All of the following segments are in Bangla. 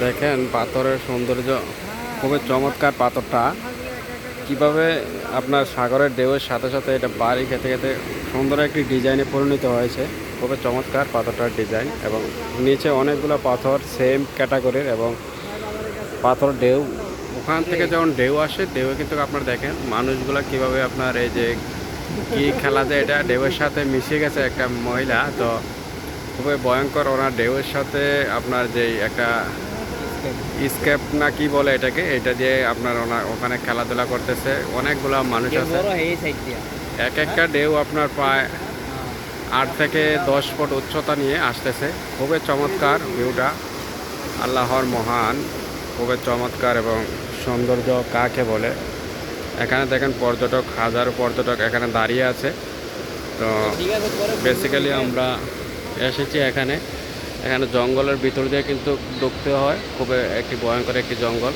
দেখেন পাথরের সৌন্দর্য, খুবই চমৎকার পাথরটা। কীভাবে আপনার সাগরের ঢেউয়ের সাথে সাথে এটা বাড়ি খেতে খেতে সুন্দর একটি ডিজাইনে পরিণত হয়েছে। খুবই চমৎকার পাথরটার ডিজাইন এবং নিচে অনেকগুলো পাথর সেম ক্যাটাগরির এবং পাথর ঢেউ। ওখান থেকে যখন ঢেউ আসে, ঢেউয়ে কিন্তু আপনার দেখেন মানুষগুলো কীভাবে আপনার এই যে কি খেলা যায় এটা ঢেউয়ের সাথে মিশে গেছে একটা মহিলা। তো খুবই ভয়ঙ্কর ওনার ঢেউয়ের সাথে আপনার যে একটা স্কেপ না কি বলে এটাকে? এটা দিয়ে আপনার ওখানে খেলাধুলা করতেছে অনেকগুলা মানুষ আছে। এক একটা ঢেউ আপনার প্রায় আট থেকে দশ ফুট উচ্চতা নিয়ে আসতেছে। খুবই চমৎকার ভিউটা। আল্লাহর মহান খুবই চমৎকার এবং সৌন্দর্য কাকে বলে? এখানে দেখেন পর্যটক হাজারো পর্যটক এখানে দাঁড়িয়ে আছে। তো বেসিক্যালি আমরা এসেছি এখানে। এখানে জঙ্গলের ভিতর দিয়ে কিন্তু ঢুকতে হয়। খুবই একটি ভয়ঙ্কর একটি জঙ্গল।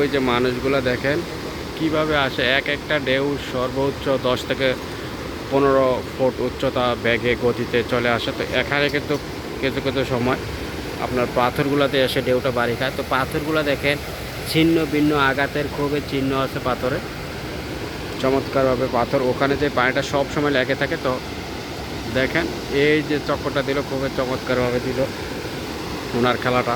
ওই যে মানুষগুলো দেখেন, কীভাবে আসে? এক একটা ঢেউ সর্বোচ্চ দশ থেকে পনেরো ফুট উচ্চতা ব্যাগে গতিতে চলে আসে। তো এখানে কিন্তু কিছু কিছু সময় আপনার পাথরগুলোতে এসে ঢেউটা বাড়ি খায়। তো পাথরগুলো দেখেন, ছিন্ন ভিন্ন আঘাতের খুবই চিহ্ন আছে পাথরে। চমৎকারভাবে পাথর, ওখানে যে পানিটা সব সময় লেগে থাকে, তো দেখেন এই যে চক্করটা দিল খুবই চমৎকারভাবে দিল। ওনার খেলাটা।